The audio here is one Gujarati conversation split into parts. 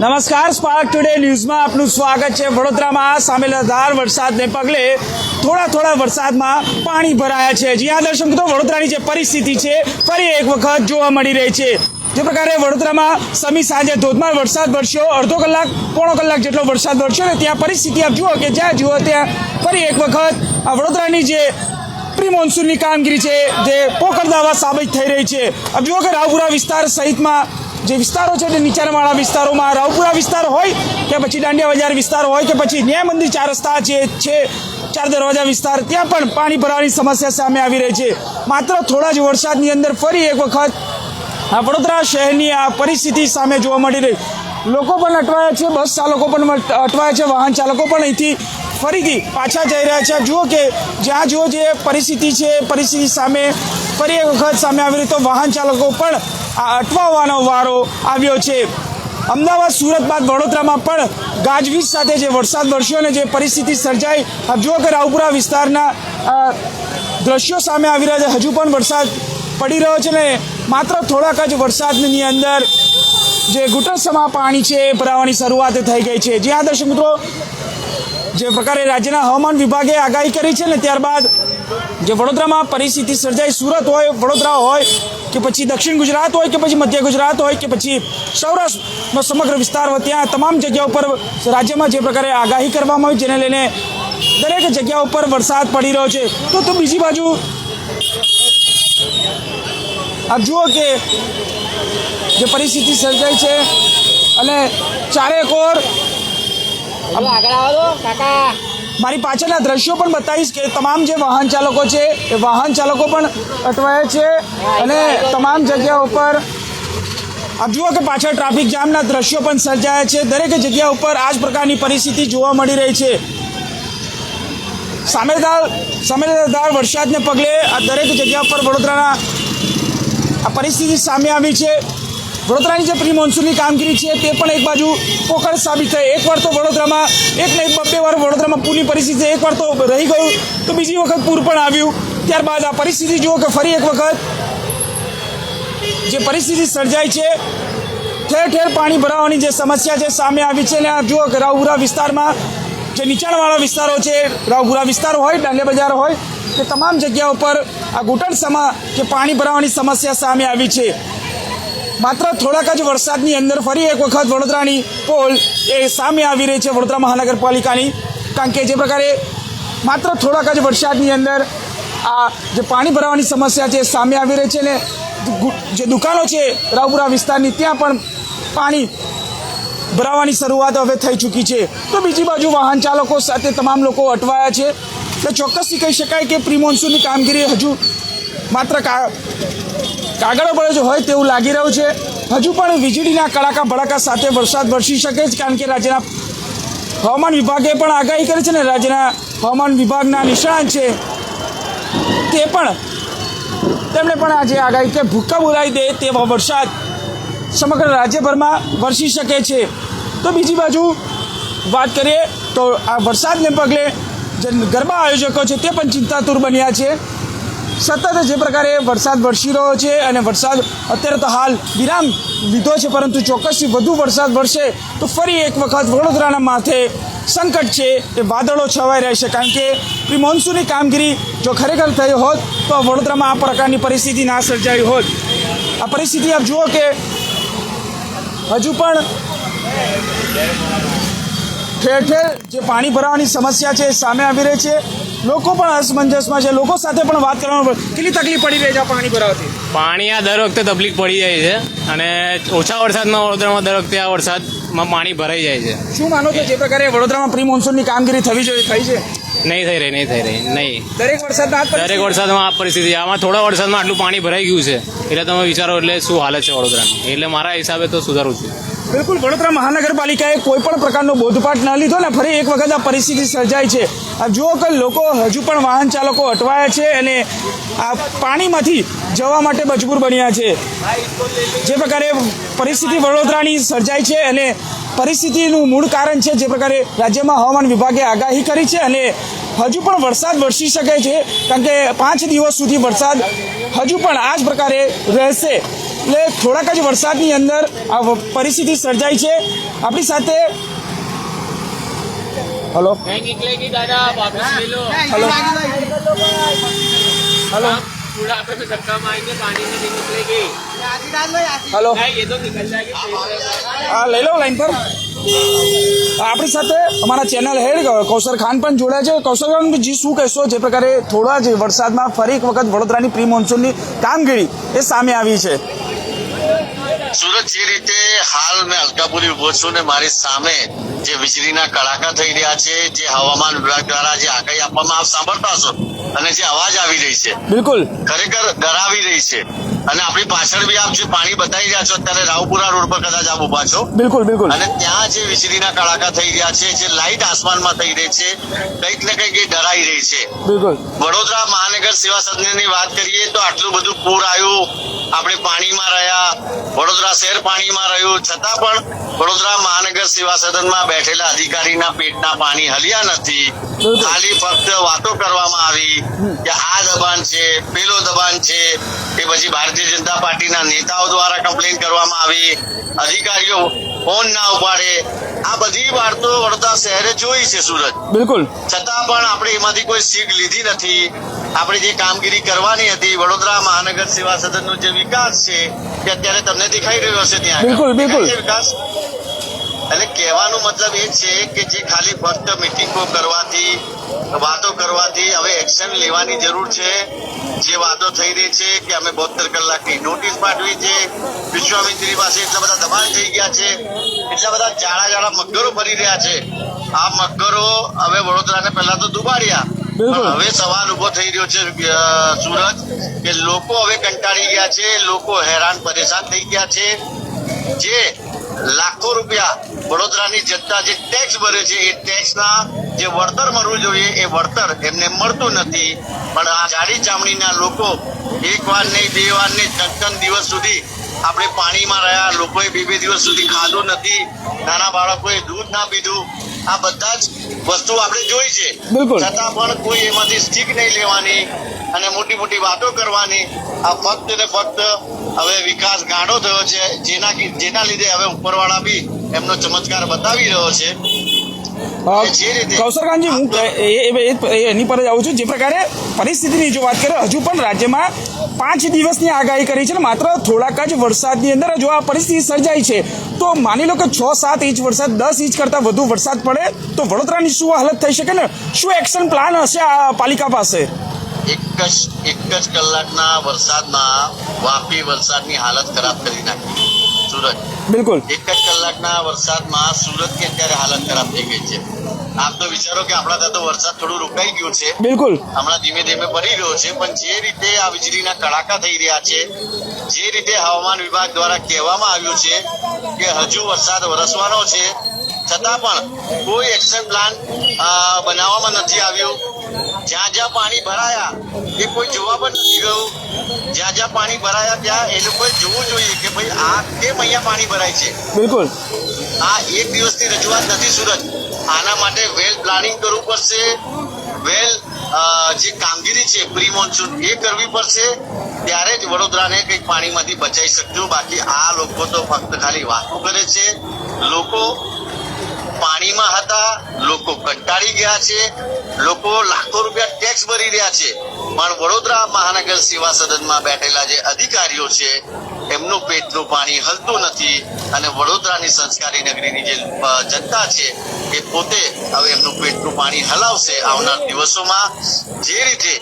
નમસ્કાર સ્પાર્ક ટુડે ન્યૂઝમાં આપનું સ્વાગત છે. વડોદરામાં સામેલધાર વરસાદને પગલે થોડા થોડા વરસાદમાં પાણી ભરાયા છે. જ્યાં દર્શક મિત્રો, વડોદરાની જે પરિસ્થિતિ છે, ફરી એક વખત જોવા મળી રહી છે. જે પ્રકારે વડોદરામાં સમી સાંજે ધોધમાર વરસાદ વરસ્યો. અડધો કલાક, પોણો કલાક જેટલો વરસાદ વરસ્યો ને ત્યાં પરિસ્થિતિ આપ જુઓ કે જ્યાં જુઓ ત્યાં ફરી એક વખત આ વડોદરાની જે પ્રી મોન્સૂનની કામગીરી છે, જે પોકરદાવા સાબિત થઈ રહી છે. આપ જુઓ કે રાવપુરા વિસ્તાર સહિતમાં જે વિસ્તારો છે તે નીચાણવાળા વિસ્તારોમાં રાવપુરા વિસ્તાર હોય કે પછી દાંડિયા બજાર વિસ્તાર હોય કે પછી ન્યાય મંદિર ચાર રસ્તા જે છે, ચાર દરવાજા વિસ્તાર, ત્યાં પણ પાણી ભરાવાની સમસ્યા સામે આવી રહી છે. માત્ર થોડા જ વરસાદની અંદર ફરી એક વખત આ વડોદરા શહેરની આ પરિસ્થિતિ સામે જોવા મળી રહી. લોકો પણ અટવાયા છે, બસ ચાલકો પણ અટવાયા છે, વાહન ચાલકો પણ અહીંથી ફરીથી પાછા જઈ રહ્યા છે. જુઓ કે જ્યાં જુઓ જે પરિસ્થિતિ છે પરિસ્થિતિ સામે ફરી એક વખત સામે આવી રહી. તો વાહન ચાલકો પણ અટવાવાનો વારો આવ્યો છે. અમદાવાદ, સુરત બાદ વડોદરામાં પણ ગાજવીજ સાથે જે વરસાદ વરસ્યો અને જે પરિસ્થિતિ સર્જાઈ હજુ કે રાવપુરા વિસ્તારના દ્રશ્યો સામે આવી રહ્યા છે. હજુ પણ વરસાદ પડી રહ્યો છે ને માત્ર થોડાક જ વરસાદની અંદર જે ઘૂંટણસમા પાણી છે એ ભરાવાની શરૂઆત થઈ ગઈ છે. જ્યાં દર્શક મિત્રો, જે પ્રકારે રાજ્યના હવામાન વિભાગે આગાહી કરી છે ને ત્યારબાદ જે વડોદરામાં પરિસ્થિતિ સર્જાઈ, સુરત હોય, વડોદરા હોય કે પછી દક્ષિણ ગુજરાત હોય કે પછી મધ્ય ગુજરાત હોય કે પછી સૌરાષ્ટ્રનો સમગ્ર વિસ્તાર હોય ત્યાં તમામ જગ્યા ઉપર રાજ્યમાં જે પ્રકારે આગાહી કરવામાં આવી જેને લઈને દરેક જગ્યા ઉપર વરસાદ પડી રહ્યો છે. તો તો બીજી બાજુ આપ જુઓ કે જે પરિસ્થિતિ સર્જાઈ છે અને ચારેકોર આગળ આવો કાકા. મારી પાછળના દ્રશ્યો પણ બતાવીશ કે તમામ જે વાહન ચાલકો છે, એ વાહન ચાલકો પણ અટવાયા છે અને તમામ જગ્યા ઉપર આપ જુઓ કે પાછળ ટ્રાફિક જામના દ્રશ્યો પણ સર્જાયા છે. દરેક જગ્યા ઉપર આ જ પ્રકારની પરિસ્થિતિ જોવા મળી રહી છે. સામેદાર સામેદાર વરસાદને પગલે આ દરેક જગ્યા પર વડોદરાના આ પરિસ્થિતિ સામે આવી છે. વડોદરાની જે પ્રી મોન્સૂનની કામગીરી છે તે પણ એક બાજુ પોકળ સાબિત થઈ. એકવાર તો વડોદરામાં, એક ને એક બબ્બે વાર વડોદરામાં પૂરની પરિસ્થિતિ એકવાર તો રહી ગયું. તો બીજી વખત પૂર પણ આવ્યું. ત્યારબાદ આ પરિસ્થિતિ જુઓ કે ફરી એક વખત જે પરિસ્થિતિ સર્જાઈ છે, ઠેર ઠેર પાણી ભરાવાની જે સમસ્યા છે સામે આવી છે. અને આ જુઓ કે રાવપુરા વિસ્તારમાં જે નીચાણવાળા વિસ્તારો છે, રાવપુરા વિસ્તાર હોય દાંડિયા બજાર હોય, તે તમામ જગ્યા ઉપર આ ઘૂંટણસમાં જે પાણી ભરાવાની સમસ્યા સામે આવી છે. માત્ર થોડાક જ વરસાદની અંદર ફરી એક વખત વડોદરાની પોલ એ સામે આવી રહી છે વડોદરા મહાનગરપાલિકાની. કારણ કે જે પ્રકારે માત્ર થોડાક જ વરસાદની અંદર આ જે પાણી ભરાવાની સમસ્યા છે સામે આવી રહી છે ને જે દુકાનો છે રાવપુરા વિસ્તારની ત્યાં પણ પાણી ભરાવાની શરૂઆત હવે થઈ ચૂકી છે. તો બીજી બાજુ વાહન ચાલકો સાથે તમામ લોકો અટવાયા છે. એટલે ચોક્કસથી કહી શકાય કે પ્રી કામગીરી હજુ માત્ર કાગળો પડે છે હોય તેવું લાગી રહ્યું છે. હજુ પણ વીજળીના કડાકા ભડાકા સાથે વરસાદ વરસી શકે છે કારણ કે રાજ્યના હવામાન વિભાગે પણ આગાહી કરી છે ને રાજ્યના હવામાન વિભાગના નિષ્ણાંત છે તે પણ તેમણે પણ આજે આગાહી કે ભૂક્કા બોલાવી દે તેવા વરસાદ સમગ્ર રાજ્યભરમાં વરસી શકે છે. તો બીજી બાજુ વાત કરીએ તો આ વરસાદને પગલે જે ગરબા આયોજકો છે તે પણ ચિંતાતુર બન્યા છે. સતત જે પ્રકારે વરસાદ વરસી રહ્યો છે અને વરસાદ અત્યારે તો હાલ વિરામ લીધો છે, પરંતુ ચોક્કસથી વધુ વરસાદ વરસે તો ફરી એક વખત વડોદરાના માથે સંકટ છે એ વાદળો છવાઈ રહેશે કારણ કે પ્રી મોન્સૂનની કામગીરી જો ખરેખર થઈ હોત તો વડોદરામાં આ પ્રકારની પરિસ્થિતિ ના સર્જાઈ હોત. આ પરિસ્થિતિ આપ જુઓ કે હજુ પણ ઠેર ઠેર જે પાણી ભરાવાની સમસ્યા છે એ સામે આવી રહી છે. લોકો પણ અસમંજસમાં છે. લોકો સાથે પણ વાત કરવાનું કેટલી તકલીફ પડી રહી છે પાણી ભરાવાથી? પાણી આ દર વખતે તકલીફ પડી જાય છે અને ઓછા વરસાદમાં વડોદરામાં દર વખતે આ વરસાદમાં પાણી ભરાઈ જાય છે. શું માનો છો? જે પ્રકારે વડોદરામાં પ્રી મોન્સૂનની કામગીરી થવી જોઈએ થઈ છે? નહીં થઈ રહી નહીં થઈ રહી નહીં. દરેક વરસાદના આ દરેક વરસાદમાં આ પરિસ્થિતિ આમાં થોડા વરસાદમાં આટલું પાણી ભરાઈ ગયું છે. એટલે તમે વિચારો એટલે શું હાલત છે વડોદરાની? એટલે મારા હિસાબે તો સુધારવું છે. બિલકુલ વડોદરા મહાનગરપાલિકાએ કોઈ પણ પ્રકારનો બોધપાઠ ન લીધો ને ફરી એક વખત આ પરિસ્થિતિ સર્જાઈ છે. આ જુઓ કે લોકો હજુ પણ વાહન ચાલકો અટવાયા છે અને આ પાણીમાંથી જવા માટે મજબૂર બન્યા છે. જે પ્રકારે પરિસ્થિતિ વડોદરાની સર્જાઈ છે અને પરિસ્થિતિનું મૂળ કારણ છે જે પ્રકારે રાજ્યમાં હવામાન વિભાગે આગાહી કરી છે અને હજુ પણ વરસાદ વરસી શકે છે કારણ કે પાંચ દિવસ સુધી વરસાદ હજુ પણ આ જ પ્રકારે રહેશે. એટલે થોડાક જ વરસાદની અંદર આ પરિસ્થિતિ સર્જાઈ છે. આપણી સાથે હલો હલો હલો पूरा पे धक्का मारेंगे पानी में नहीं निकलेगी હલો नहीं ये तो निकल जाएगी હા લઈ લો લાઈન પર આપણી સાથે અમારા ચેનલ હેડ કૌશર ખાન પણ જોડાયા છે કૌશર ખાનજી શું કહેશો જે પ્રકારે થોડા જ વરસાદમાં ફરી એક વખત વડોદરાની પ્રી મોન્સૂનની કામગીરી એ સામે આવી છે સુરત જે રીતે હાલ મેં અલકાપુરી ઊભો છું ને મારી સામે જે વીજળીના કડાકા થઈ રહ્યા છે જે હવામાન વિભાગ દ્વારા જે આગાહી આપવામાં આપ સાંભળતા હશો? અને જે અવાજ આવી રહી છે. બિલકુલ. ખરેખર ડરાવી રહી છે. અને આપણી પાછળ બી આપ જે પાણી બતાવી રહ્યા છો અત્યારે રાવપુરા રોડ પર કદાચ આપ ઊભા છો. બિલકુલ બિલકુલ. અને ત્યાં જે વીજળીના કડાકા થઈ રહ્યા છે જે લાઇટ આસમાનમાં થઈ રહી છે કંઈક ને કંઈક એ ડરાઈ રહી છે. બિલકુલ. વડોદરા મહાનગર સેવા સદનની વાત કરીએ તો આટલું બધું પૂર આવ્યું વડોદરા શહેર પાણીમાં રહ્યું. છતાં પણ વડોદરા મહાનગર સેવા સદનમાં બેઠેલા અધિકારીના પેટના પાણી હલ્યા નથી. ખાલી ફક્ત વાતો કરવામાં આવી કે આ દબાણ છે પેલો દબાણ છે કે પછી ભારતીય જનતા પાર્ટીના નેતાઓ દ્વારા કમ્પ્લેન કરવામાં આવી. અધિકારીઓ ફોન ના ઉપાડે. આ બધી વાર્તો વડોદરા શહેરે જોઈ છે સુરત. બિલકુલ. છતાં પણ આપણે એમાંથી કોઈ સીટ લીધી નથી. આપણે જે કામગીરી કરવાની હતી વડોદરા મહાનગર સેવા સદનનો જે વિકાસ છે તે અત્યારે તમને દેખાઈ રહ્યો હશે ત્યાં બિલકુલ, બિલકુલ. વિકાસ એટલે કહેવાનો મતલબ એ છે કે જે ખાલી ફક્ત મિટિંગો કરવાથી વાતો કરવાથી હવે એક્શન લેવાની જરૂર છે. જે વાતો થઈ રહી છે કે અમે બોતેર કલાકની નોટિસ પાઠવી છે વિશ્વામિત્રી પાસે એટલા બધા દબાણ થઈ ગયા છે એટલા બધા જાડા જાડા મગરો ફરી રહ્યા છે. આ મગરો હવે વડોદરાને પહેલા તો દુબાડ્યા. હવે સવાલ ઊભો થઈ રહ્યો છે સુરત કે લોકો હવે કંટાળી ગયા છે લોકો હેરાન પરેશાન થઈ ગયા છે. જે લાખો રૂપિયા વડોદરાની જનતા જે ટેક્સ ભરે છે, એ ટેક્સના જે વળતર મળવું જોઈએ, એ વળતર એમને મળતું નથી. પણ આ જાડી ચામડીના લોકો એક વાર નહીં, બે વાર નહીં ત્રણ દિવસ સુધી આપણે પાણીમાં રહ્યા, લોકોએ બે બે દિવસ સુધી ખાધું નથી. નાના બાળકોએ દૂધ ના પીધું. આ બધા જ વસ્તુ આપણે જોઈ છે. છતાં પણ કોઈ એમાંથી સ્ટીક નહીં લેવાની અને મોટી મોટી વાતો કરવાની. આ ફક્ત ને ફક્ત હવે વિકાસ ગાંડો થયો છે. જેના જેના લીધે હવે ઉપરવાળા બી એમનો ચમત્કાર બતાવી રહ્યો છે. અ, જે રીતે- કૌશર ખાનજી હું એની પર જ આવું છું. જે પ્રકારે પરિસ્થિતિની જો વાત કરીએ હજુ પણ રાજ્યમાં પાંચ દિવસની આગાહી કરી છે ને માત્ર થોડાક જ વરસાદની અંદર જો આ પરિસ્થિતિ સર્જાઈ છે તો માની લો કે છ સાત ઇંચ વરસાદ દસ ઇંચ કરતાં વધુ વરસાદ પડે તો વડોદરાની શું હાલત થઈ શકે ને? શું એક્શન પ્લાન હશે આ પાલિકા પાસે? એક જ એક જ કલાકના વરસાદમાં વાપી વરસાદની હાલત ખરાબ કરી નાખી. સુરત. બિલકુલ. એક જ કલાકના વરસાદમાં સુરતની અત્યારે હાલત ખરાબ થઈ ગઈ છે. આપ તો વિચારો કે આપણા ત્યાં તો વરસાદ થોડું રોકાઈ ગયું છે. બિલકુલ. હમણાં ધીમે ધીમે પડી રહ્યો છે પણ જે રીતે આ વીજળીના કડાકા થઈ રહ્યા છે જે રીતે હવામાન વિભાગ દ્વારા કહેવામાં આવ્યું છે કે હજુ વરસાદ વરસવાનો છે છતાં પણ કોઈ એક્શન પ્લાન બનાવવામાં નથી આવ્યો. જ્યાં જ્યાં પાણી ભરાયા એ કોઈ જોવા પણ નથી ગયું. જ્યાં જ્યાં પાણી ભરાયા ત્યાં એ લોકોએ જોવું જોઈએ કે ભાઈ આ કેમ અહીંયા પાણી ભરાય છે. બિલકુલ. આ એક દિવસની રજૂઆત નથી સુરત. આના માટે વેલ પ્લાનિંગ કરવું પડશે. વેલ જે કામગીરી છે પ્રી મોન્સૂન એ કરવી પડશે. ત્યારે જ વડોદરાને કંઈક પાણીમાંથી બચાવી શકશું બાકી આ લોકો તો ફક્ત ખાલી વાતો કરે છે. લોકો પાણીમાં હતા, લોકો કંટાળી ગયા છે, લોકો લાખો રૂપિયા ટેક્સ ભરી રહ્યા છે. પણ વડોદરા મહાનગર સેવા સદનમાં બેઠેલા જે અધિકારીઓ છે, એમનું પેટનું પાણી હલતું નથી અને વડોદરાની સંસ્કારી નગરીની જે જનતા છે, એ પોતે હવે એમનું પેટનું પાણી હલાવશે આવનાર દિવસોમાં. જે રીતે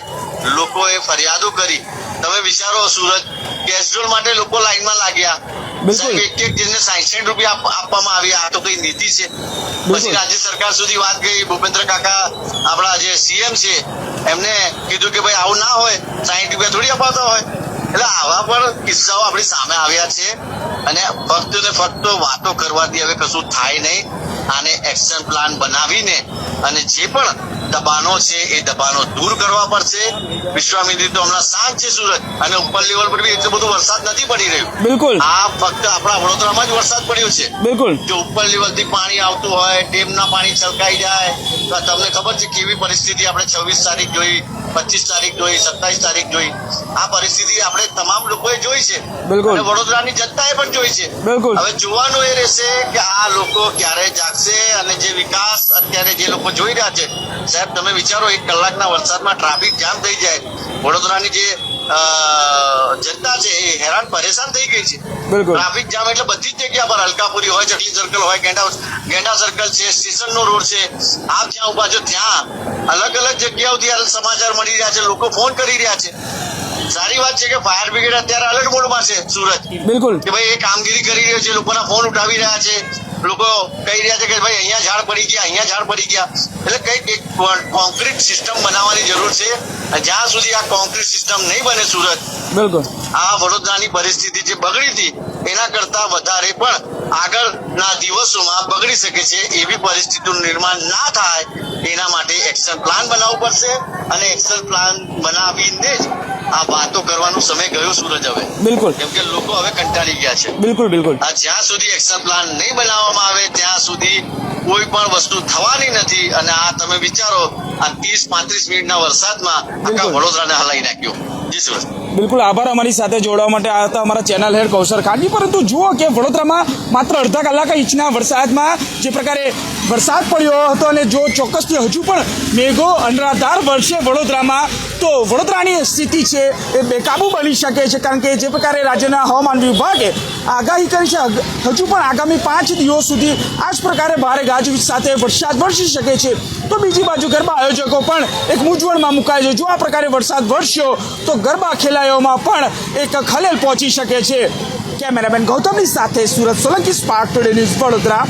લોકોએ ફરિયાદો કરી તમે વિચારો સુરત કેસડોલ માટે લોકો લાઈનમાં લાગ્યા. બિલકુલ. એક એક જેને સાહીઠ રૂપિયા આપવામાં આવ્યા આ તો કઈ નીતિ છે. પછી રાજ્ય સરકાર સુધી વાત ગઈ. ભૂપેન્દ્ર કાકા આપણા જે સીએમ છે એમને કીધું કે ભાઈ આવું ના હોય. સાહીઠ રૂપિયા થોડી અપાતા હોય. એટલે આવા પણ કિસ્સાઓ આપણી સામે આવ્યા છે. અને ફક્ત ને ફક્ત વાતો કરવાથી હવે કશું થાય નહીં. આને એક્શન પ્લાન બનાવીને અને જે પણ દબાણો છે એ દબાણો દૂર કરવા પડશે. વિશ્વામિત્રી તો હમણાં શાંત છે સુરત અને ઉપર લેવલ પર બી એટલો બધો વરસાદ નથી પડી રહ્યો. બિલકુલ. આ ફક્ત આપણા વડોદરામાં જ વરસાદ પડ્યો છે. બિલકુલ. જો ઉપર લેવલથી પાણી આવતું હોય ડેમના પાણી છલકાઈ જાય તો તમને ખબર છે કેવી પરિસ્થિતિ આપણે છવ્વીસ તારીખ જોઈ પચીસ તારીખ જોઈ સત્તાવીસ તારીખ જોઈ. આ પરિસ્થિતિ આપણે તમામ લોકોએ જોઈ છે. બિલકુલ. વડોદરાની જનતાએ પણ જોઈ છે. બિલકુલ. હવે જોવાનું એ રહેશે કે આ લોકો ક્યારે જાગશે અને જે વિકાસ અત્યારે જે લોકો જોઈ રહ્યા છે સાહેબ તમે વિચારો એક કલાકના વરસાદમાં ટ્રાફિક જામ થઈ જાય. વડોદરાની જે જનતા છે એ હેરાન પરેશાન થઈ ગઈ છે. ટ્રાફિક જામ એટલે બધી જ જગ્યા પર હલકાપુરી હોય ચકલી સર્કલ હોય ગેંડા ગેંડા સર્કલ છે સ્ટેશન નો રોડ છે. આપ જ્યાં ઊભા છો ત્યાં અલગ અલગ જગ્યાઓથી સમાચાર મળી રહ્યા છે લોકો ફોન કરી રહ્યા છે. સારી વાત છે કે ફાયર બ્રિગેડ અત્યારે અલર્ટ મોડમાં છે સુરત. બિલકુલ. કે ભાઈ એ કામગીરી કરી રહ્યો છે લોકોના ફોન ઉઠાવી રહ્યા છે. લોકો કહી રહ્યા છે કે ભાઈ અહીંયા ઝાડ પડી ગયા અહીંયા ઝાડ પડી ગયા. એટલે કંઈક એક કોન્ક્રીટ સિસ્ટમ બનાવવાની જરૂર છે. જ્યાં સુધી આ કોન્ક્રીટ સિસ્ટમ નહીં બને સુરત બિલકુલ. આ વડોદરાની પરિસ્થિતિ જે બગડી હતી એના કરતા વધારે પણ આગળના દિવસોમાં બગડી શકે છે એવી પરિસ્થિતિનું નિર્માણ ના થાય એના માટે એક્શન પ્લાન બનાવવું પડશે. અને એક્શન પ્લાન બનાવીને જ આ વાતો કરવાનો સમય ગયો સુરજ હવે. બિલકુલ. કેમ કે લોકો હવે કંટાળી ગયા છે. બિલકુલ બિલકુલ. આ જ્યાં સુધી એક્શન પ્લાન નહીં બનાવવામાં આવે ત્યાં સુધી કોઈ પણ વસ્તુ થવાની નથી. અને આ તમે વિચારો આ ત્રીસ પાંત્રીસ મિનિટના વરસાદમાં આખા વડોદરાને હલાવી નાખ્યો. જી સુરજ બિલકુલ આભાર અમારી સાથે જોડવા માટે. આ હતા અમારા ચેનલ હેડ કૌશર ખાનજી. પરંતુ જુઓ કે વડોદરામાં માત્ર અડધા કલાક ઇંચના વરસાદમાં જે પ્રકારે વરસાદ પડ્યો હતો અને જો ચોક્કસથી હજુ પણ મેઘો અનરાધાર વરસે વડોદરામાં તો વડોદરાની સ્થિતિ છે. એ બેકાબુ બની શકે છે, કારણ કે જે પ્રકારે રાજ્યના હવામાન વિભાગે આગાહી કરી છે, હજુ પણ આગામી પાંચ દિવસ સુધી આ જ પ્રકારે ભારે ગાજવીજ સાથે વરસાદ વરસી શકે છે. તો બીજી બાજુ ગરબા આયોજકો પણ એક મૂંઝવણમાં મુકાય છે. જો આ પ્રકારે વરસાદ વરસ્યો, તો ગરબા ખેલાયોમાં પણ એક ખલેલ પહોંચી શકે છે. કેમેરામેન ગૌતમની સાથે Surat Solanki spark today news Vadodara.